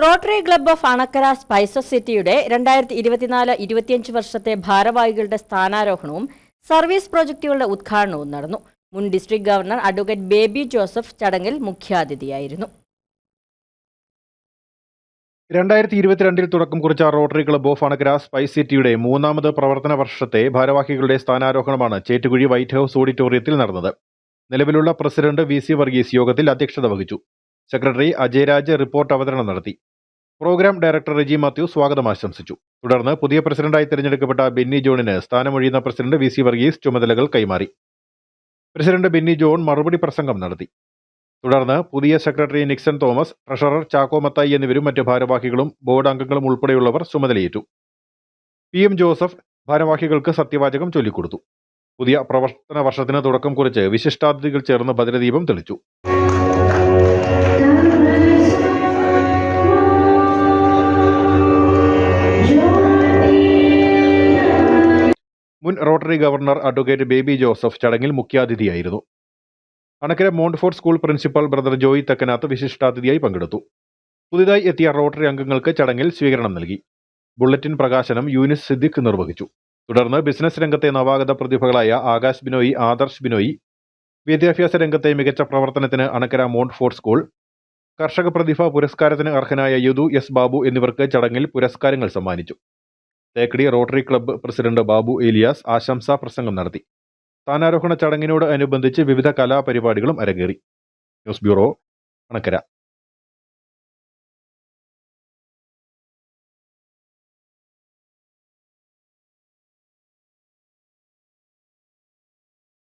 Rotary Club of Anakkara Spices സിറ്റിയുടെ രണ്ടായിരത്തി ഇരുപത്തിനാല് ഇരുപത്തിയഞ്ച് വർഷത്തെ ഭാരവാഹികളുടെ സ്ഥാനാരോഹണവും സർവീസ് പ്രോജക്റ്റുകളുടെ ഉദ്ഘാടനവും നടന്നു. മുൻ district governor advocate Baby Joseph ചടങ്ങിൽ മുഖ്യാതിഥിയായിരുന്നു. രണ്ടായിരത്തി ഇരുപത്തിരണ്ടിൽ തുടക്കം കുറിച്ച Rotary Club of Anakkara Spice സിറ്റിയുടെ മൂന്നാമത് പ്രവർത്തന വർഷത്തെ ഭാരവാഹികളുടെ സ്ഥാനാരോഹണമാണ് ചേറ്റുകുഴി വൈറ്റ് ഹൌസ് ഓഡിറ്റോറിയത്തിൽ നടന്നത്. നിലവിലുള്ള പ്രസിഡന്റ് വി സി വർഗീസ് യോഗത്തിൽ അധ്യക്ഷത വഹിച്ചു. സെക്രട്ടറി അജയരാജ് റിപ്പോർട്ട് അവതരണം നടത്തി. പ്രോഗ്രാം ഡയറക്ടർ റെജി മാത്യു സ്വാഗതം ആശംസിച്ചു. തുടർന്ന് പുതിയ പ്രസിഡന്റായി തിരഞ്ഞെടുക്കപ്പെട്ട ബെന്നി ജോണിന് സ്ഥാനമൊഴിയുന്ന പ്രസിഡന്റ് വി സി വർഗീസ് ചുമതലകൾ കൈമാറി. പ്രസിഡന്റ് ബെന്നി ജോൺ മറുപടി പ്രസംഗം നടത്തി. തുടർന്ന് പുതിയ സെക്രട്ടറി നിക്സൺ തോമസ് ട്രഷറർ ചാക്കോ മത്തായി എന്നിവരും മറ്റ് ഭാരവാഹികളും ബോർഡ് അംഗങ്ങളും ഉൾപ്പെടെയുള്ളവർ ചുമതലയേറ്റു. പി എം ജോസഫ് ഭാരവാഹികൾക്ക് സത്യവാചകം ചൊല്ലിക്കൊടുത്തു. പുതിയ പ്രവർത്തന വർഷത്തിന് തുടക്കം കുറിച്ച് വിശിഷ്ടാതിഥികൾ ചേർന്ന് ഭദ്രദീപം തെളിച്ചു. മുൻ Rotary governor advocate Baby Joseph ചടങ്ങിൽ മുഖ്യാതിഥിയായിരുന്നു. Anakkara Montfort school principal brother Joy Thakkanath വിശിഷ്ടാതിഥിയായി പങ്കെടുത്തു. പുതിയതായി എത്തിയ റോട്ടറി അംഗങ്ങൾക്ക് ചടങ്ങിൽ സ്വീകരണം നൽകി. ബുള്ളറ്റിൻ പ്രകാശനം യൂനിസ് സിദ്ദിഖ് നിർവഹിച്ചു. തുടർന്ന് ബിസിനസ് രംഗത്തെ നവാഗത പ്രതിഭകളായ ആകാശ് ബിനോയി ആദർശ് ബിനോയി വിദ്യാഭ്യാസ രംഗത്തെ മികച്ച പ്രവർത്തനത്തിന് അണക്കര മോണ്ട്ഫോർട്ട് സ്കൂൾ കർഷക പ്രതിഭ പുരസ്കാരത്തിന് അർഹനായ യദു എസ് ബാബു എന്നിവർക്ക് ചടങ്ങിൽ പുരസ്കാരങ്ങൾ സമ്മാനിച്ചു. Thekkady Rotary Club president Babu Elias ആശംസാ പ്രസംഗം നടത്തി. സ്ഥാനാരോഹണ ചടങ്ങിനോട് അനുബന്ധിച്ച് വിവിധ കലാപരിപാടികളും അരങ്ങേറി. News bureau Anakkara